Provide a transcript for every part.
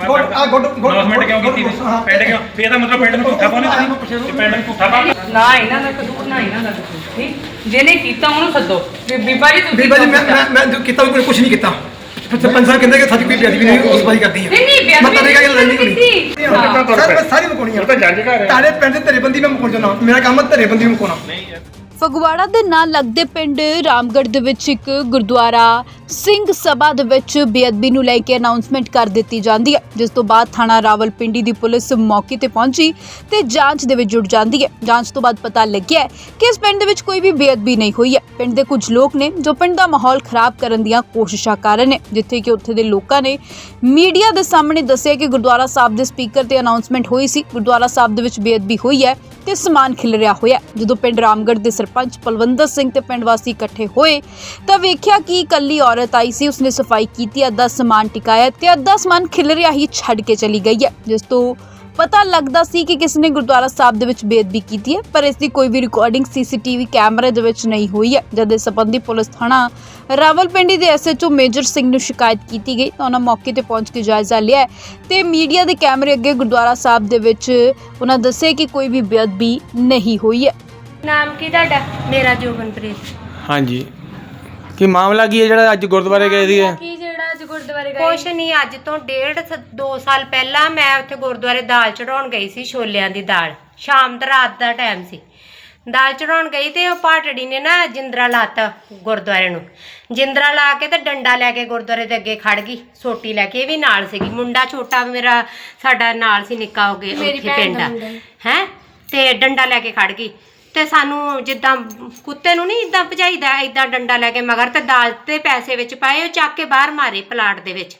Good ਆ good good announcement ਕਿਉਂ ਕੀਤੀ ਹਾਂ। ਪਿੰਡ ਕਿਉਂ? ਫੇਰ ਇਹਦਾ ਮਤਲਬ ਪਿੰਡ ਨੂੰ ਝੂਠਾ ਪਾਉਣਾ ਤੁਸੀਂ? ਕਿ ਪਿੰਡ ਨੂੰ ਝੂਠਾ ਪਾ ਨਾ ਇਹਨਾਂ ਦਾ ਕਸੂਰ ਨਾ ਇਹਨਾਂ ਦਾ ਕਸੂਰ ਠੀਕ? ਜਿਹਨੇ ਕੀਤਾ ਉਹਨੂੰ ਸੱਦੋ। ਵੀ ਬੀਬਾ ਜੀ ਤੁਸੀਂ ਬੀਬਾ ਜੀ ਮੈਂ ਕਿਉਂ ਮੈਂ ਮੈਂ ਜੋ ਕੀਤਾ ਵੀ ਕੁਝ ਨਹੀਂ ਕੀਤਾ। ਸਰਪੰਚ ਸਾਹਿਬ ਕਹਿੰਦੇ ਕਿ ਸਾਡੀ ਕੋਈ ਬੇਅਦਬੀ ਨਹੀਂ ਉਸ ਬਾਈ ਕਰਦੀ ਹੈ ਨਹੀਂ, ਨਹੀਂ, ਬੇਅਦਬੀ ਮੈਂ ਤੇਰੇ ਗੱਲ ਨਹੀਂ ਹੋਣੀ ਕੀਤੀ। ਹਾਂ। ਸਰ ਮੈਂ ਸਾਰੀ ਮੁਕਾਉਣੀ ਆ। ਉਹ ਤਾਂ ਜੱਜ ਘਰ ਹੈ। ਤਾਰੇ ਪਿੰਡ ਦੇ ਤੇਰੇ ਬੰਦੀ ਮੈਂ ਮੁਕਾਉਣ ਜਾਣਾ। ਮੇਰਾ ਕੰਮ ਹੈ ਤੇਰੇ ਬੰਦੀ ਨੂੰ ਮੁਕਾਉਣਾ। ਫਗਵਾੜਾ ਦੇ ਨਾਲ ਲੱਗਦੇ ਪਿੰਡ ਰਾਮਗੜ੍ਹ ਦੇ ਵਿੱਚ ਇੱਕ ਗੁਰਦੁਆਰਾ ਸਿੰਘ ਸਭਾ ਦੇ ਵਿੱਚ ਬੇਅਦਬੀ ਨੂੰ ਲੈ ਕੇ ਅਨਾਉਂਸਮੈਂਟ ਕਰ ਦਿੱਤੀ ਜਾਂਦੀ ਹੈ, ਜਿਸ ਤੋਂ ਬਾਅਦ ਥਾਣਾ ਰਾਵਲਪਿੰਡੀ ਦੀ ਪੁਲਿਸ ਮੌਕੇ ਤੇ ਪਹੁੰਚੀ ਤੇ ਜਾਂਚ ਦੇ ਵਿੱਚ ਜੁੜ ਜਾਂਦੀ ਹੈ। ਜਾਂਚ ਤੋਂ ਬਾਅਦ ਪਤਾ ਲੱਗਿਆ ਕਿ ਇਸ ਪਿੰਡ ਦੇ ਵਿੱਚ ਕੋਈ ਵੀ ਬੇਅਦਬੀ ਨਹੀਂ ਹੋਈ ਹੈ। ਪਿੰਡ ਦੇ ਕੁਝ ਲੋਕ ਨੇ ਜੋ ਪਿੰਡ ਦਾ ਮਾਹੌਲ ਖਰਾਬ ਕਰਨ ਦੀਆਂ ਕੋਸ਼ਿਸ਼ਾਂ ਕਰ ਰਹੇ ਨੇ, ਜਿੱਥੇ ਕਿ ਉੱਥੇ ਦੇ ਲੋਕਾਂ ਨੇ ਮੀਡੀਆ ਦੇ ਸਾਹਮਣੇ ਦੱਸਿਆ ਕਿ ਗੁਰਦੁਆਰਾ ਸਾਹਿਬ ਦੇ ਸਪੀਕਰ ਤੇ ਅਨਾਉਂਸਮੈਂਟ ਹੋਈ ਸੀ। ਗੁਰਦੁਆਰਾ ਸਾਹਿਬ ਦੇ ਵਿੱਚ ਬੇਅਦਬੀ ਹੋਈ ਹੈ ਤੇ ਸਮਾਨ ਖਿਲਰਿਆ ਹੋਇਆ ਜਦੋਂ ਪਿੰਡ ਰਾਮਗੜ੍ਹ ਦੇ ਸਰਪੰਚ ਪਲਵੰਦਰ ਸਿੰਘ ਤੇ ਪਿੰਡ ਵਾਸੀ ਇਕੱਠੇ ਹੋਏ ਤਾਂ ਵੇਖਿਆ ਕਿ ਇਕੱਲੀ ਔਰਤ ਆਈ ਸੀ, ਉਸਨੇ ਸਫ਼ਾਈ ਕੀਤੀ, ਅੱਧਾ ਸਮਾਨ ਟਿਕਾਇਆ ਤੇ ਅੱਧਾ ਸਮਾਨ ਖਿਲਰਿਆ ਹੀ ਛੱਡ ਕੇ ਚਲੀ ਗਈ ਹੈ, ਜਿਸ ਤੋਂ ਪਤਾ ਲੱਗਦਾ ਸੀ ਕਿ ਕਿਸ ਨੇ ਗੁਰਦੁਆਰਾ ਸਾਹਿਬ ਦੇ ਵਿੱਚ ਬੇਅਦਬੀ ਕੀਤੀ ਹੈ, ਪਰ ਇਸ ਦੀ ਕੋਈ ਵੀ ਰਿਕਾਰਡਿੰਗ ਸੀਸੀਟੀਵੀ ਕੈਮਰੇ ਦੇ ਵਿੱਚ ਨਹੀਂ ਹੋਈ ਹੈ। ਜਦ ਇਸ ਸੰਬੰਧੀ ਪੁਲਿਸ ਥਾਣਾ ਰਾਵਲਪਿੰਡੀ ਦੇ ਐਸਐਚਓ ਮੇਜਰ ਸਿੰਘ ਨੂੰ ਸ਼ਿਕਾਇਤ ਕੀਤੀ ਗਈ ਤਾਂ ਉਹਨਾਂ ਮੌਕੇ ਤੇ ਪਹੁੰਚ ਕੇ ਜਾਇਜ਼ਾ ਲਿਆ ਹੈ ਤੇ ਮੀਡੀਆ ਦੇ ਕੈਮਰੇ ਅੱਗੇ ਗੁਰਦੁਆਰਾ ਸਾਹਿਬ ਦੇ ਵਿੱਚ ਉਹਨਾਂ ਦੱਸਿਆ ਕਿ ਕੋਈ ਵੀ ਬੇਅਦਬੀ ਨਹੀਂ ਹੋਈ ਹੈ। ਨਾਮ ਕੀ ਤੁਹਾਡਾ? ਮੇਰਾ ਜੋਬਨਪ੍ਰੀਤ ਹਾਂਜੀ। ਕੀ ਮਾਮਲਾ ਕੀ ਹੈ ਜਿਹੜਾ ਅੱਜ ਗੁਰਦੁਆਰੇ ਗਏ ਸੀਗੇ? ਕੀ ਜਿਹੜਾ ਅੱਜ ਗੁਰਦੁਆਰੇ ਗਏ? ਕੁਛ ਨਹੀਂ ਅੱਜ ਤੋਂ ਡੇਢ ਸ- ਦੋ ਸਾਲ ਪਹਿਲਾਂ ਮੈਂ ਉੱਥੇ ਗੁਰਦੁਆਰੇ ਦਾਲ ਚੜਾਉਣ ਗਈ ਸੀ ਛੋਲਿਆਂ ਦੀ ਦਾਲ। ਸ਼ਾਮ ਦਾ ਰਾਤ ਦਾ ਟਾਈਮ ਸੀ। ਦਾਲ ਚੜਾਉਣ ਗਈ ਤੇ ਉਹ ਪਾਟੜੀ ਨੇ ਨਾ ਜਿੰਦਰਾ ਲਾਤਾ ਗੁਰਦੁਆਰੇ ਨੂੰ। ਜਿੰਦਰਾ ਲਾ ਕੇ ਤੇ ਡੰਡਾ ਲੈ ਕੇ ਗੁਰਦੁਆਰੇ ਦੇ ਅੱਗੇ ਖੜ ਗਈ ਸੋਟੀ ਲੈ ਕੇ। ਇਹ ਵੀ ਨਾਲ ਸੀਗੀ। ਮੁੰਡਾ ਛੋਟਾ ਮੇਰਾ ਸਾਡਾ ਨਾਲ ਸੀ ਨਿੱਕਾ ਹੋ ਗਿਆ ਉੱਥੇ ਪਿੰਡ ਹੈ? ਤੇ ਡੰਡਾ ਲੈ ਕੇ ਖੜ ਗਈ। ਤੇ ਸਾਨੂੰ ਜਿੱਦਾਂ ਕੁੱਤੇ ਨੂੰ ਨਹੀਂ ਇਦਾਂ ਭਜਾਈਦਾ ਇਦਾਂ ਡੰਡਾ ਲੈ ਕੇ ਮਗਰ ਤੇ ਦਾਲ ਤੇ ਪੈਸੇ ਵਿੱਚ ਪਾਏ, ਉਹ ਚੱਕ ਕੇ ਬਾਹਰ ਮਾਰੇ ਪਲਾਟ ਦੇ ਵਿੱਚ,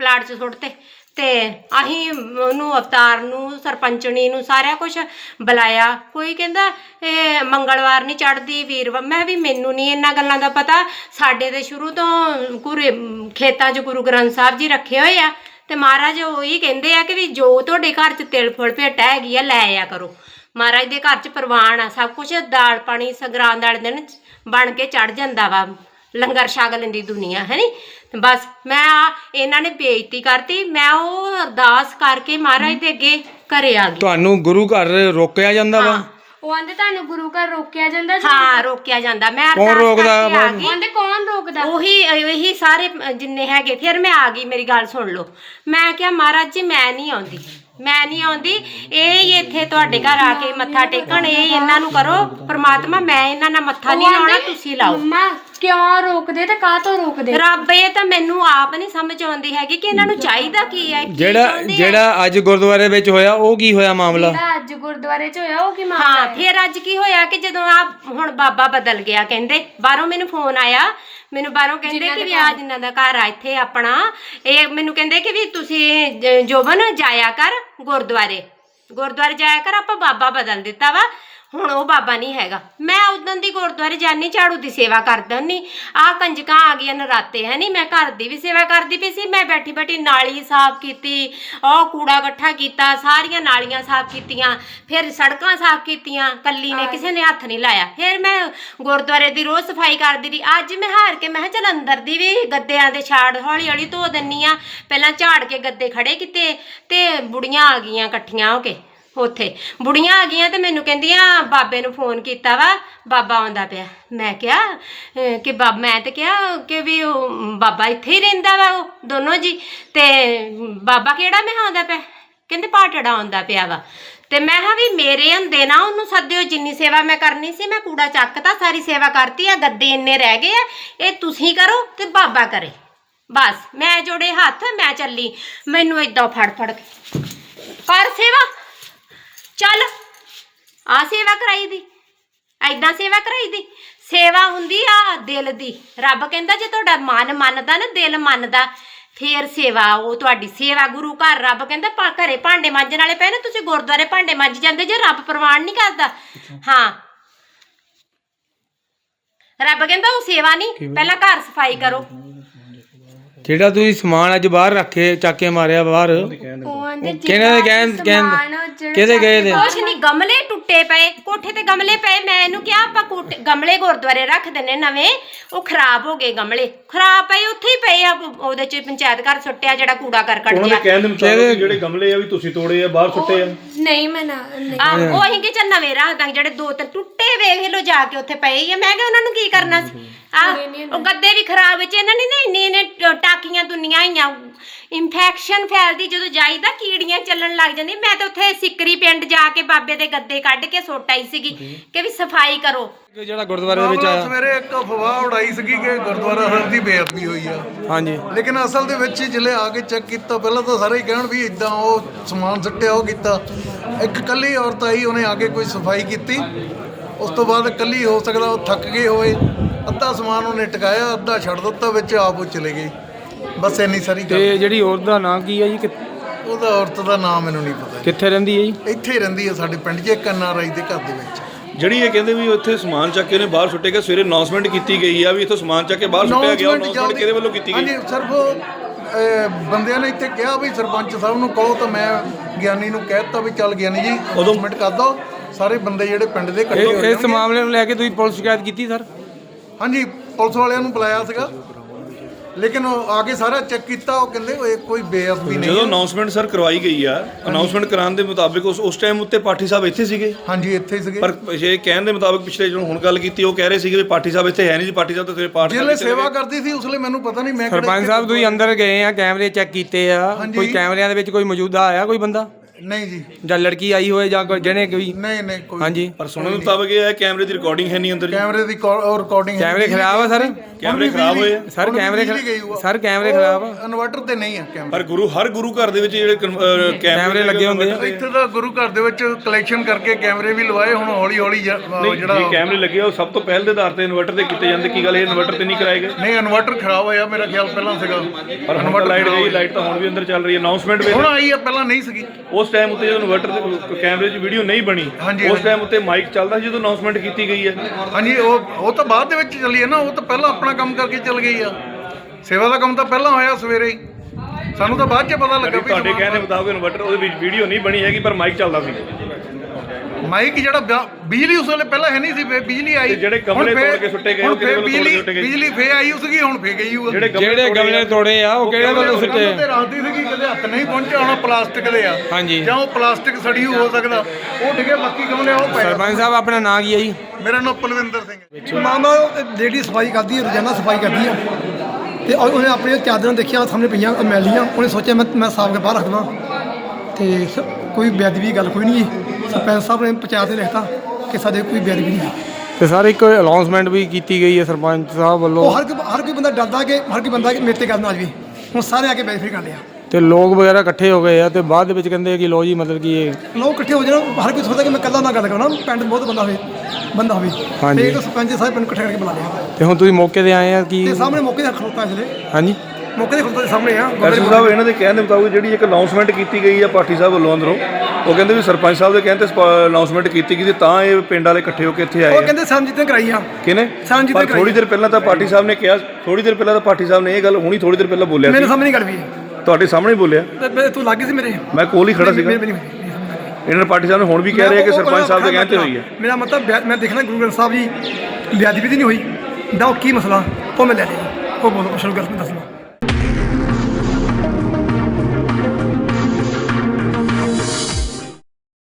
ਪਲਾਟ 'ਚ ਸੁੱਟਤੇ ਤੇ। ਅਸੀਂ ਉਹਨੂੰ ਅਵਤਾਰ ਨੂੰ, ਸਰਪੰਚਣੀ ਨੂੰ ਸਾਰਾ ਕੁਝ ਬੁਲਾਇਆ। ਕੋਈ ਕਹਿੰਦਾ, ਇਹ ਮੰਗਲਵਾਰ ਨਹੀਂ ਚੜਦੀ ਵੀਰਵਾਰ ਮੈਂ ਵੀ ਮੈਨੂੰ ਨਹੀਂ ਇਹਨਾਂ ਗੱਲਾਂ ਦਾ ਪਤਾ। ਸਾਡੇ ਦੇ ਸ਼ੁਰੂ ਤੋਂ ਗੁਰੇ ਖੇਤਾਂ 'ਚ ਗੁਰੂ ਗ੍ਰੰਥ ਸਾਹਿਬ ਜੀ ਰੱਖੇ ਹੋਏ ਆ। ਤੇ ਮਹਾਰਾਜ ਉਹੀ ਕਹਿੰਦੇ ਆ ਕਿ ਵੀ ਜੋ ਤੁਹਾਡੇ ਘਰ 'ਚ ਤਿਲ ਫੁਲ ਭੇਟਾ ਹੈਗੀ ਆ, ਲੈ ਆ ਕਰੋ। ਮਹਾਰਾਜ ਦੇ ਘਰ 'ਚ ਪ੍ਰਵਾਨ ਆ ਸਭ ਕੁਝ ਦਾਲ ਪਾਣੀ ਸੰਗਰਾਂਦ ਵਾਲੇ ਦਿਨ ਬਣ ਕੇ ਚੜ ਜਾਂਦਾ ਵਾ ਲੰਗਰ ਛਕ ਲੈਂਦੀ ਦੁਨੀਆ ਹੈ ਨੀ ਤੇ ਬਸ ਮੈਂ ਆ ਇਹਨਾਂ ਨੇ ਬੇਇੱਜ਼ਤੀ ਕਰਤੀ ਮੈਂ ਉਹ ਅਰਦਾਸ ਕਰਕੇ ਮਹਾਰਾਜ ਦੇ ਅੱਗੇ ਘਰੇ ਆ ਗਈ। ਤੁਹਾਨੂੰ ਗੁਰੂ ਘਰ ਰੋਕਿਆ ਜਾਂਦਾ ਵਾ? ਉਹ ਆਂਦੇ ਤੁਹਾਨੂੰ ਗੁਰੂ ਘਰ ਰੋਕਿਆ ਜਾਂਦਾ ਹਾਂ ਰੋਕਿਆ ਜਾਂਦਾ। ਮੈਂ ਕੌਣ ਅਰਦਾਸ ਰੋਕਦਾ ਕਰਕੇ ਆ ਵਾ? ਗਈ। ਆਂਦੇ ਕੌਣ ਰੋਕਦਾ? ਉਹੀ ਇਹੀ ਸਾਰੇ ਜਿੰਨੇ ਹੈਗੇ ਫਿਰ ਮੈਂ ਆ ਗਈ ਮੇਰੀ ਗੱਲ ਸੁਣ ਲਓ। ਮੈਂ ਕਿਹਾ ਮਹਾਰਾਜ ਜੀ ਮੈਂ ਨਹੀਂ ਆਉਂਦੀ। ਮੈਂ ਨਹੀਂ ਆਉਂਦੀ। ਇਹ ਹੀ ਇੱਥੇ ਤੁਹਾਡੇ ਘਰ ਆ ਕੇ ਮੱਥਾ ਟੇਕਣ ਇਹ ਇਹਨਾਂ ਨੂੰ ਕਰੋ। ਪ੍ਰਮਾਤਮਾ ਮੈਂ ਇਹਨਾਂ ਨਾਲ ਮੱਥਾ ਨਹੀਂ ਲਾਉਣਾ ਤੁਸੀਂ ਲਾਓ। ਮੰਮਾ ਕਿਉਂ ਰੋਕਦੇ ਤੇ ਕਾਹ ਤੋਂ ਰੋਕਦੇ? ਰੱਬ ਇਹ ਤਾਂ ਮੈਨੂੰ ਆਪ ਨਹੀਂ ਸਮਝ ਆਉਂਦੀ ਹੈਗੀ ਕਿ ਇਹਨਾਂ ਨੂੰ ਚਾਹੀਦਾ ਕੀ ਹੈ ਕੀ ਜਿਹੜਾ ਚਾਹੁੰਦੇ ਆ? ਜਿਹੜਾ ਅੱਜ ਗੁਰਦੁਆਰੇ ਵਿੱਚ ਹੋਇਆ ਉਹ ਕੀ ਹੋਇਆ ਮਾਮਲਾ? ਅੱਜ ਗੁਰਦੁਆਰੇ 'ਚ ਹੋਇਆ ਉਹ ਕੀ ਮਾਮਲਾ ਹਾਂ ਹੈ? ਫਿਰ ਅੱਜ ਕੀ ਹੋਇਆ ਕਿ ਜਦੋਂ ਆ ਹੁਣ ਬਾਬਾ ਬਦਲ ਗਿਆ ਕਹਿੰਦੇ ਬਾਹਰੋਂ ਮੈਨੂੰ ਫੋਨ ਆਇਆ ਮੈਨੂੰ ਬਾਹਰੋਂ ਕਹਿੰਦੇ ਕਿ ਵੀ ਆ ਜਿਨ੍ਹਾਂ ਦਾ ਘਰ ਆ ਇੱਥੇ ਆਪਣਾ ਇਹ ਮੈਨੂੰ ਕਹਿੰਦੇ ਕਿ ਵੀ ਤੁਸੀਂ ਜ- ਜੋਬਨ ਜਾਇਆ ਕਰ ਗੁਰਦੁਆਰੇ। ਗੁਰਦੁਆਰੇ ਜਾਇਆ ਕਰ ਆਪਾਂ ਬਾਬਾ ਬਦਲ ਦਿੱਤਾ ਵਾ। ਹੁਣ ਉਹ ਬਾਬਾ ਨਹੀਂ ਹੈਗਾ। ਮੈਂ ਉਦੋਂ ਦੀ ਗੁਰਦੁਆਰੇ ਜਾਨੀ ਝਾੜੂ ਦੀ ਸੇਵਾ ਕਰਦਾ ਹੁੰਨੀ ਆ ਕੰਜਕਾਂ ਆ ਗਈਆਂ ਨਰਾਤੇ ਹੈ ਨਹੀਂ ਮੈਂ ਘਰ ਦੀ ਵੀ ਸੇਵਾ ਕਰਦੀ ਪਈ ਸੀ ਮੈਂ ਬੈਠੀ ਬੈਠੀ ਨਾਲੀ ਸਾਫ਼ ਕੀਤੀ ਉਹ ਕੂੜਾ ਇਕੱਠਾ ਕੀਤਾ ਸਾਰੀਆਂ ਨਾਲੀਆਂ ਸਾਫ਼ ਕੀਤੀਆਂ ਫਿਰ ਸੜਕਾਂ ਸਾਫ਼ ਕੀਤੀਆਂ ਕੱਲੀ ਨੇ ਕਿਸੇ ਨੇ ਹੱਥ ਨਹੀਂ ਲਾਇਆ। ਫਿਰ ਮੈਂ ਗੁਰਦੁਆਰੇ ਦੀ ਰੋਜ਼ ਸਫ਼ਾਈ ਕਰਦੀ ਰਹੀ। ਅੱਜ ਮੈਂ ਹਾਰ ਕੇ ਮੈਂ ਚੱਲ ਅੰਦਰ ਦੀ ਵੀ ਗੱਦਿਆਂ ਦੇ ਛਾੜ ਹੌਲੀ ਹੌਲੀ ਧੋ ਦਿੰਨੀ ਆ। ਪਹਿਲਾਂ ਝਾੜ ਕੇ ਗੱਦੇ ਖੜੇ ਕੀਤੇ ਤੇ ਬੁੜੀਆਂ ਆ ਗਈਆਂ ਇਕੱਠੀਆਂ ਹੋ ਕੇ। ਉੱਥੇ। ਬੁੜੀਆਂ ਆ ਗਈਆਂ ਤੇ ਮੈਨੂੰ ਕਹਿੰਦੀਆਂ ਬਾਬੇ ਨੂੰ ਫੋਨ ਕੀਤਾ ਵਾ ਬਾਬਾ ਆਉਂਦਾ ਪਿਆ। ਮੈਂ ਕਿਹਾ ਅਹ, ਕਿ ਬਾਬ ਮੈਂ ਤੇ ਕਿਹਾ ਕਿ ਵੀ ਉਹ ਬਾਬਾ ਇੱਥੇ ਹੀ ਰਹਿੰਦਾ ਵਾ ਉਹ ਦੋਨੋਂ ਜੀ। ਤੇ ਬਾਬਾ ਕਿਹੜਾ ਮੈਂ ਆਉਂਦਾ ਪਿਆ? ਕਹਿੰਦੇ ਪਾਟੜਾ ਆਉਂਦਾ ਪਿਆ ਵਾ। ਤੇ ਮੈਂ ਕਿਹਾ ਵੀ ਮੇਰੇ ਹੁੰਦੇ ਨਾ ਉਹਨੂੰ ਸੱਦਿਓ ਜਿੰਨੀ ਸੇਵਾ ਮੈਂ ਕਰਨੀ ਸੀ ਮੈਂ ਕੂੜਾ ਚੱਕਤਾ ਸਾਰੀ ਸੇਵਾ ਕਰਤੀ ਆ ਗੱਦੇ ਇੰਨੇ ਰਹਿ ਗਏ ਆ ਇਹ ਤੁਸੀਂ ਕਰੋ ਤੇ ਬਾਬਾ ਕਰੇ। ਬਸ ਮੈਂ ਜੋੜੇ ਹੱਥ ਮੈਂ ਚੱਲੀ। ਮੈਨੂੰ ਏਦਾਂ ਫੜ ਫੜ ਕੇ। ਕਰ ਸੇਵਾ। ਚੱਲ ਆ ਸੇਵਾ ਕਰਾਈ ਦੀ ਐਦਾਂ ਸੇਵਾ ਕਰਾਈ ਦੀ। ਸੇਵਾ ਹੁੰਦੀ ਆ ਦਿਲ ਦੀ। ਰੱਬ ਕਹਿੰਦਾ ਜੇ ਤੁਹਾਡਾ ਮਨ ਮੰਨਦਾ ਨਾ ਦਿਲ ਮੰਨਦਾ ਫੇਰ ਸੇਵਾ ਉਹ ਤੁਹਾਡੀ ਸੇਵਾ ਗੁਰੂ ਘਰ। ਰੱਬ ਕਹਿੰਦਾ ਪਾ ਘਰੇ ਭਾਂਡੇ ਮਾਂਜਣ ਵਾਲੇ ਪਏ ਨੇ ਤੁਸੀਂ ਗੁਰਦੁਆਰੇ ਭਾਂਡੇ ਮਾਂਜ ਜਾਂਦੇ ਜੇ ਰੱਬ ਪ੍ਰਵਾਨ ਨਹੀਂ ਕਰਦਾ। ਹਾਂ। ਰੱਬ ਕਹਿੰਦਾ ਉਹ ਸੇਵਾ ਨਹੀਂ ਪਹਿਲਾਂ ਘਰ ਸਫ਼ਾਈ ਕਰੋ। ਜਿਹੜਾ ਤੁਸੀਂ ਸਮਾਨ ਅੱਜ ਬਾਹਰ ਰੱਖੇ ਚੱਕ ਕੇ ਮਾਰਿਆ ਬਾਹਰ। ਉਹ ਆਂਦੇ ਕਿਹਨਾਂ ਦੇ ਕਹਿਣ ਕਹਿਣ ਕਿਹਦੇ ਗਏ ਦੇ ਕੁਛ ਨਹੀਂ ਗਮਲੇ ਟੁੱਟੇ ਪਏ ਕੋਠੇ ਤੇ ਗਮਲੇ ਪਏ। ਮੈਂ ਇਹਨੂੰ ਕਿਹਾ ਆਪਾਂ ਕੋਠੇ- ਗਮਲੇ ਗੁਰਦੁਆਰੇ ਰੱਖ ਦਿੰਨੇ ਨਵੇਂ। ਉਹ ਖਰਾਬ ਹੋ ਗਏ ਗਮਲੇ। ਖਰਾਬ ਪਏ ਉੱਥੇ ਹੀ ਪਏ ਆ। ਉਹਦੇ ਚ ਪੰਚਾਇਤ ਘਰ ਸੁੱਟਿਆ ਜਿਹੜਾ ਕੂੜਾ ਕਰਕਟ ਉਹਨਾਂ ਜਿਹਾ ਕਹਿਣ ਦੇ ਮੁਤਾਬਕ ਜਿਹੜੇ ਗਮਲੇ ਆ ਵੀ ਤੁਸੀਂ ਤੋੜੇ ਆ ਬਾਹਰ ਸੁੱਟੇ ਆ। ਨਹੀਂ ਮੈਂ ਨਾ ਨਹੀਂ। ਆ ਉਹ ਅਸੀਂ ਕਿ ਚੱਲ ਨਵੇਂ ਰੱਖ ਦਾਂਗੇ ਜਿਹੜੇ ਦੋ ਤਿੰਨ ਟੁੱਟੇ ਵੇਖ ਲੋ ਜਾ ਕੇ ਉੱਥੇ ਪਏ ਹੀ ਆ। ਮੈਂ ਕਿਹਾ ਉਹਨਾਂ ਨੂੰ ਕੀ ਕਰਨਾ ਸੀ? ਆ ਉਹ ਗੱਦੇ ਵੀ ਖਰਾਬ ਵਿੱਚ ਇਹਨਾਂ ਨੇ ਨਾ ਇੰਨੇ ਇੰਨੇ ਟ- ਟਾਕੀਆਂ ਦੁਨੀਆਂ ਆਈਆਂ। ਇਨਫੈਕਸ਼ਨ ਫੈਲਦੀ ਜਦੋਂ ਜਾਈਦਾ ਕੀੜੀਆਂ ਚੱਲਣ ਲੱਗ ਜਾਂਦੀ ਮੈਂ ਤਾਂ ਉੱਥੇ ਸਿੱਕਰੀ ਪਿੰਡ ਜਾ ਕੇ ਬਾਬੇ ਦੇ ਗੱਦੇ ਕੱਢ ਕੇ ਸੁੱਟ ਆਈ ਸੀਗੀ ਕਿ ਵੀ ਸਫ਼ਾਈ ਕਰੋ। ਜਿਹੜਾ ਗੁਰਦੁਆਰੇ ਦੇ ਵਿੱਚ ਆਇਆ। ਸਵੇਰੇ ਇੱਕ ਅਫਵਾਹ ਉਡਾਈ ਸੀਗੀ ਕਿ ਗੁਰਦੁਆਰਾ ਸਾਹਿਬ ਦੀ ਬੇਅਦਬੀ ਹੋਈ ਆ। ਹਾਂਜੀ। ਲੇਕਿਨ ਅਸਲ ਦੇ ਵਿੱਚ ਜਿਲੇ ਆ ਕੇ ਚੈੱਕ ਕੀਤਾ ਪਹਿਲਾਂ ਤਾਂ ਸਾਰੇ ਹੀ ਕਹਿਣ ਵੀ ਇਦਾਂ ਉਹ ਸਮਾਨ ਸੱਟਿਆ ਉਹ ਕੀਤਾ। ਇੱਕ ਕੱਲੀ ਔਰਤ ਆਈ ਉਹਨੇ ਆ ਕੇ ਕੋਈ ਸਫ਼ਾਈ ਕੀਤੀ। ਉਸ ਤੋਂ ਬਾਅਦ ਕੱਲੀ ਹੋ ਸਕਦਾ ਉਹ ਥੱਕ ਗਏ ਹੋਏ। ਅੱਧਾ ਸਮਾਨ ਉਹਨੇ ਟਿਕਾਇਆ ਅੱਧਾ ਛੱਡ ਦਿੱਤਾ ਵਿੱਚ ਆਪ ਉਹ ਚਲੇ ਗਏ। ਬਸ ਇੰਨੀ ਸਾਰੀ ਗੱਲ। ਤੇ ਜਿਹੜੀ ਔਰਤ ਦਾ ਨਾਂ ਕੀ ਹੈ ਜੀ? ਕਿ- ਉਹਦਾ ਔਰਤ ਦਾ ਨਾਮ ਮੈਨੂੰ ਨਹੀਂ ਪਤਾ ਕਿੱਥੇ ਰਹਿੰਦੀ ਹੈ ਜੀ? ਇੱਥੇ ਹੀ ਰਹਿੰਦੀ ਹੈ ਸਾਡੇ ਪਿੰਡ 'ਚ ਇੱਕ ਐਨਆਰਆਈ ਦੇ ਘਰ ਦੇ ਵਿੱਚ। ਜਿਹੜੀ ਇਹ ਕਹਿੰਦੇ ਵੀ ਉੱਥੇ ਸਮਾਨ ਚੱਕ ਕੇ ਉਹਨੇ ਬਾਹਰ ਸੁੱਟੇ ਗਿਆ ਸਵੇਰੇ ਅਨਾਉਂਸਮੈਂਟ ਕੀਤੀ ਗਈ ਆ ਵੀ ਇੱਥੋਂ ਸਮਾਨ ਚੱਕ ਕੇ ਬਾਹਰ ਸੁੱਟਿਆ ਗਿਆ Announcement ਅਨਾਉਂਸਮੈਂਟ ਕਿਹਦੇ ਵੱਲੋਂ ਕੀਤੀ ਗਈ? ਹਾਂਜੀ ਸਿਰਫ ਉਹ, ਅਹ, ਬੰਦਿਆਂ ਨੇ ਇੱਥੇ ਕਿਹਾ ਵੀ ਸਰਪੰਚ ਸਾਹਿਬ ਨੂੰ ਕਹੋ ਤਾਂ ਮੈਂ ਗਿਆਨੀ ਨੂੰ ਕਹਿ ਦਿੱਤਾ ਵੀ ਚੱਲ ਗਿਆਨੀ ਜੀ ਅਨਾਉਂਸਮੈਂਟ ਕਰ ਦੋ। ਸਾਰੇ ਬੰਦੇ ਜਿਹੜੇ ਪਿੰਡ ਦੇ ਇਕੱਠੇ ਹੋ ਇਹ- ਇਸ ਜਾਣਗੇ। ਮਾਮਲੇ ਨੂੰ ਲੈ ਕੇ ਤੁਸੀਂ ਪੁਲਿਸ ਸ਼ਿਕਾਇਤ ਕੀਤੀ ਸਰ? ਹਾਂਜੀ ਪੁਲਿਸ ਵਾਲਿਆਂ ਨੂੰ ਬੁਲਾਇਆ ਸੀਗਾ। ਲੇਕਿਨ ਉਹ ਆ ਕੇ ਸਾਰਾ ਚੈੱਕ ਕੀਤਾ ਉਹ ਕਹਿੰਦੇ ਉਹ ਇਹ ਕੋਈ ਬੇਅਦਬੀ ਨਹੀਂ ਜਦੋਂ ਹੈ। ਅਨਾਉਂਸਮੈਂਟ ਸਰ ਕਰਵਾਈ ਗਈ ਆ ਅਨਾਉਂਸਮੈਂਟ ਕਰਾਉਣ ਦੇ ਮੁਤਾਬਿਕ ਉਸ ਉਸ ਟਾਈਮ ਉੱਤੇ ਪਾਠੀ ਸਾਹਿਬ ਇੱਥੇ ਸੀਗੇ। ਹਾਂਜੀ ਇੱਥੇ ਹੀ ਸੀਗੇ। ਪਰ ਇਹ ਕਹਿਣ ਦੇ ਮੁਤਾਬਿਕ ਪਿਛਲੇ ਜਦੋਂ ਹੁਣ ਗੱਲ ਕੀਤੀ ਉਹ ਕਹਿ ਰਹੇ ਸੀਗੇ ਵੀ ਪਾਠੀ ਸਾਹਿਬ ਇੱਥੇ ਹੈ ਨਹੀਂ ਜੀ ਪਾਠੀ ਸਾਹਿਬ ਤਾਂ ਤੇਰੇ ਪਾਠ ਜਿਹੜੇ ਸੇਵਾ ਕਰਦੀ ਸੀ ਉਸਲੇ ਮੈਨੂੰ ਪਤਾ ਨਹੀਂ ਮੈਂ ਕਿਹੜੇ- ਸਰਪੰਚ ਸਾਹਿਬ ਤੁਸੀਂ ਅੰਦਰ ਗਏ ਆ ਕੈਮਰੇ ਚੈੱਕ ਕੀਤੇ ਆ। ਕੋਈ ਕੈਮਰਿਆਂ ਦੇ ਵਿੱਚ ਕੋਈ ਮੌਜੂਦਾ ਆਇਆ ਕੋਈ ਬੰਦਾ? ਨਹੀਂ ਜੀ। ਜਾਂ ਲੜਕੀ ਆਈ ਹੋਏ ਜਾਂ ਕੋਈ ਜਿਹਨੇ ਕੋਈ ਨਹੀਂ ਨਹੀਂ ਕੋਈ ਹਾਂਜੀ। ਪਰ ਸੁਣਨ ਦੇ ਮੁਤਾਬਕ ਇਹ ਹੈ ਕੈਮਰੇ ਦੀ ਰਿਕਾਰਡਿੰਗ ਹੈ ਨਹੀਂ ਅੰਦਰ ਜੀ। ਕੈਮਰੇ ਦੀ ਰਿਕਾਰਡਿੰਗ ਕੈਮਰੇ ਖਰਾਬ ਆ ਸਰ। ਕੈਮਰੇ ਖਰਾਬ ਹੋਏ ਆ। ਸਰ ਕੈਮਰੇ ਸਰ ਕੈਮਰੇ ਖਰਾਬ ਆ। ਇਨਵਰਟਰ ਤੇ ਨਹੀਂ ਆ ਕੈਮਰਾ। ਪਰ ਗੁਰੂ ਹਰ ਗੁਰੂ ਘਰ ਦੇ ਵਿੱਚ ਜਿਹੜੇ ਕੈਮਰੇ ਲੱਗੇ ਹੁੰਦੇ ਆ। ਇੱਥੇ ਤਾਂ ਗੁਰੂ ਘਰ ਦੇ ਵਿੱਚ ਕਲੈਕਸ਼ਨ ਕਰਕੇ ਕੈਮਰੇ ਵੀ ਲਵਾਏ ਹੁਣ ਹੌਲੀ ਹੌਲੀ ਜਿਹੜਾ ਜੀ ਕੈਮਰੇ ਲੱਗੇ ਆ, ਉਹ ਸਭ ਤੋਂ ਪਹਿਲ ਦੇ ਆਧਾਰ ਤੇ ਇਨਵਰਟਰ ਤੇ ਕੀਤੇ ਜਾਂਦੇ। ਕੀ ਗੱਲ ਇਹ ਇਨਵਰਟਰ ਤੇ ਨਹੀਂ ਕਰਾਏ ਗਏ? ਨਹੀਂ ਇਨਵਰਟਰ ਖਰਾਬ ਹੋਇਆ ਮੇਰਾ ਖਿਆਲ ਪਹਿਲਾਂ ਸੀਗਾ। ਪਰ ਹੁਣ ਤਾਂ ਲਾਈਟ ਗਈ ਲਾਈਟ ਤਾਂ ਹੁਣ ਵੀ ਅੰਦਰ ਚੱਲ ਰਹੀ ਹੈ। ਅਨਾਉਂਸਮੈਂਟ ਹੁਣ ਵੇਲੇ ਆਈ ਆ ਪਹਿਲਾਂ ਨਹੀਂ ਸੀਗੀ। ਉਸ ਟਾਈਮ ਉੱਤੇ ਜਦੋਂ ਇਨਵਰਟਰ ਦੇ ਕੈਮਰੇ 'ਚ ਵੀਡੀਓ ਨਹੀਂ ਬਣੀ ਹਾਂਜੀ, ਉਸ ਹਾਂਜੀ। ਟਾਈਮ ਉੱਤੇ ਮਾਈਕ ਚੱਲਦਾ ਸੀ ਜਦੋਂ ਅਨਾਉਂਸਮੈਂਟ ਕੀਤੀ ਗਈ ਹੈ। ਹਾਂਜੀ ਉਹ ਉਹ ਤਾਂ ਬਾਅਦ ਦੇ ਵਿੱਚ ਚੱਲੀ ਹੈ ਨਾ ਉਹ ਤਾਂ ਪਹਿਲਾਂ ਆਪਣਾ ਕੰਮ ਕਰਕੇ ਚੱਲ ਗਈ ਆ। ਸੇਵਾ ਦਾ ਕੰਮ ਤਾਂ ਪਹਿਲਾਂ ਹੋਇਆ ਸਵੇਰੇ ਹੀ। ਸਾਨੂੰ ਤਾਂ ਬਾਅਦ 'ਚ ਪਤਾ ਲੱਗਾ ਵੀ ਤੁਹਾਡੇ ਕਹਿਣ ਦੇ ਮੁਤਾਬਕ ਇਨਵਰਟਰ ਉਹਦੇ ਵਿੱਚ ਵੀਡੀਓ ਨਹੀਂ ਬਣੀ ਹੈਗੀ ਪਰ ਮਾਈਕ ਚੱਲਦਾ ਸੀ। ਮਾਈਕ ਜਿਹੜਾ ਬਿਆ- ਬਿਜਲੀ ਉਸ ਵੇਲੇ ਪਹਿਲਾਂ ਹੈ ਨਹੀਂ ਸੀ ਫੇ ਬਿਜਲੀ ਆਈ। ਤੇ ਜਿਹੜੇ ਹੁਣ ਗਮਲੇ ਫੇਰ- ਤੋੜ ਕੇ ਸੁੱਟੇ ਗਏ, ਹੁਣ ਉਹ ਕਿਹਦੇ ਫੇਰ ਵੱਲੋਂ ਤੋੜ ਕੇ ਬਿਜਲੀ ਸੁੱਟੇ ਗਏ? ਬਿਜਲੀ ਫੇ ਆਈ ਸੀਗੀ ਹੁਣ ਫੇ ਗਈ ਹੋਊਗਾ ਜਿਹੜੇ ਆ, ਗਮਲੇ ਤੋੜੇ ਆ ਉਹ ਕਿਹੜੇ ਵੱਲੋਂ ਤੇ ਸੁੱਟੇ? ਰਾਤੀ ਸੀਗੀ। ਕਦੇ ਹੱਥ ਨਹੀਂ ਪਹੁੰਚਿਆ ਹੋਣਾ ਪਲਾਸਟਿਕ ਦੇ ਆ। ਹਾਂਜੀ। ਜਾਂ ਉਹ ਪਲਾਸਟਿਕ ਸੜੀ ਹੋ ਸਕਦਾ। ਉਹ ਡਿੱਗੇ ਬਾਕੀ ਗਮਲੇ ਉਹ ਪਏ। ਸਰਪੰਚ ਸਾਹਿਬ ਆਪਣਾ ਨਾਂ ਕੀ ਹੈ ਜੀ? ਮੇਰਾ ਨਾਮ ਪਲਵਿੰਦਰ ਸਿੰਘ ਹੈ। ਮਾਮਾ ਜਿਹੜੀ ਸਫ਼ਾਈ ਕਰਦੀ ਹੈ ਰੋਜ਼ਾਨਾ ਸਫ਼ਾਈ ਕਰਦੀ ਆ। ਤੇ ਉਹ- ਉਹਨੇ ਆਪਣੀਆਂ ਚਾਦਰਾਂ ਦੇਖਿਆ ਸਾਹਮਣੇ ਪਈਆਂ ਮੈਲੀਆਂ ਉਹਨੇ ਸੋਚਿਆ ਮੈਂ ਮੈਂ ਸਾਫ਼ ਕੇ ਬਾਹਰ ਰੱਖ ਦਵਾਂ। ਤੇ ਸ- ਕੋਈ ਬੇਅਦਬੀ ਗੱਲ ਕੋਈ ਨਹੀਂ ਜੀ। ਸਰਪੰਚ ਸਾਹਿਬ ਨੇ ਪੰਚਾਇਤ ਨੇ ਲਿਖਤਾ ਕਿ ਸਾਡੇ ਕੋਈ ਬੇਅਦਬੀ ਨਹੀਂ ਹੈ ਤੇ ਸਰ ਇੱਕ ਅਨਾਉਂਸਮੈਂਟ ਵੀ ਕੀਤੀ ਗਈ ਹੈ ਸਰਪੰਚ ਸਾਹਿਬ ਵੱਲੋਂ। ਉਹ ਹਰ ਕੋਈ ਹਰ ਕੋਈ ਬੰਦਾ ਡਰਦਾ ਕਿ ਹਰ ਕੋਈ ਬੰਦਾ ਕਿ ਮੇਰੇ ਤੇ ਗੱਲ ਨਾ ਆ ਜਾਵੇ। ਹੁਣ ਸਾਰੇ ਆ ਕੇ ਵੈਰੀਫਾਈ ਕਰ ਲਿਆ। ਤੇ ਲੋਕ ਵਗੈਰਾ ਇਕੱਠੇ ਹੋ ਗਏ ਆ ਤੇ ਬਾਅਦ ਦੇ ਵਿੱਚ ਕਹਿੰਦੇ ਕਿ ਲੋ ਜੀ ਮਤਲਬ ਕਿ ਇਹ ਲੋਕ ਇਕੱਠੇ ਹੋ ਜਾਣ ਹਰ ਕੋਈ ਸੋਚਦਾ ਕਿ ਮੈਂ ਇਕੱਲਾ ਨਾ ਗੱਲ ਕਰਾਂ ਪਿੰਡ ਬਹੁਤ ਬੰਦਾ ਹੋਵੇ ਬੰਦਾ ਹੋਵੇ। ਹਾਂਜੀ। ਤੇ ਇੱਕ ਸਰਪੰਚ ਸਾਹਿਬ ਪਿੰਡ ਇਕੱਠੇ ਕਰਕੇ ਬੁਲਾ ਲਿਆ। ਤੇ ਹੁਣ ਤੁਸੀਂ ਮੌਕੇ ਤੇ ਆਏ ਆ ਕੀ ਤੇ ਸਾਹਮਣੇ ਮੌਕੇ ਤੇ ਖਲੋਤਾ ਇਸਲੇ ਹਾਂਜੀ। ਮੌਕੇ ਤੇ ਖਲੋਤਾ ਦੇ ਸਾਹਮਣੇ ਆ। ਐਸਪੀ ਸਾਹਿਬ ਇਹਨਾਂ ਦੇ ਕਹਿਣ ਦੇ ਮੁਤਾਬਕ ਜਿਹੜੀ ਇੱਕ ਅਨਾਉਂਸਮੈਂਟ ਕੀਤੀ ਗਈ ਆ ਪਾਠੀ ਸਾਹਿਬ ਵੱਲੋਂ ਅੰਦਰੋਂ ਉਹ ਕਹਿੰਦੇ ਵੀ ਸਰਪੰਚ ਸਾਹਿਬ ਦੇ ਕਹਿਣ ਤੇ ਅਨਾਉਂਸਮੈਂਟ ਕੀਤੀ ਗਈ ਤੇ ਤਾਂ ਇਹ ਪਿੰਡ ਵਾਲੇ ਇਕੱਠੇ ਹੋ ਕੇ ਇੱਥੇ ਆਏ ਉਹ ਆ। ਕਹਿੰਦੇ ਸਰਮਜੀਤ ਨੇ ਕਰਾਈ ਆ। ਕਿਨੇ ਸਾਂਝੀ ਪਰ ਤੇ ਥੋੜੀ ਦੇਰ ਪਹਿਲਾਂ ਤਾਂ ਪਾਠੀ ਸਾਹਿਬ ਨੇ ਕਿਹਾ ਥੋੜੀ ਦੇਰ ਪਹਿਲਾਂ ਤਾਂ ਪਾਠੀ ਸਾਹਿਬ ਨੇ ਇਹ ਗੱਲ ਹੁਣੀ ਥੋੜੀ ਦੇਰ ਪਹਿਲਾਂ ਬੋਲਿਆ ਮੇਰੇ ਸੀ। ਸਾਹਮਣੇ ਗੱਲ ਵੀ ਹੈ। ਤੁਹਾਡੇ ਸਾਹਮਣੇ ਹੀ ਬੋਲਿਆ। ਤੇ ਤੂੰ ਲੱਗ ਸੀ ਮੇਰੇ। ਮੈਂ ਕੋਲ ਹੀ ਖੜਾ ਸੀਗਾ। ਮੇਰੇ- ਮੇਰੀ-। ਇਹਨਾਂ ਪਾਠੀ ਸਾਹਿਬ ਨੇ ਹੁਣ ਵੀ ਕਹਿ ਰਹੇ ਆ ਕਿ ਮੈਂ ਉਹ- ਸਰਪੰਚ ਸਾਹਿਬ ਦੇ ਉਹ- ਕਹਿਣ ਤੇ ਹੋਈ ਹੈ ਮੇਰਾ ਮਤਲਬ ਬਿਆ- ਮੈਂ ਦੇਖਣਾ ਗੁਰੂ ਗ੍ਰੰਥ ਸਾਹਿਬ ਜੀ ਬੇਅਦਬੀ ਤਾਂ ਨਹੀਂ ਹੋਈ। ਦਾ ਉਹ ਕੀ ਮਸਲਾ ਉਹ ਮੈਂ ਲੈ ਲਿਆ ਉਹ ਬੋਲੋ ਸ਼ੁਰੂ ਕਰ ਦੱਸਣਾ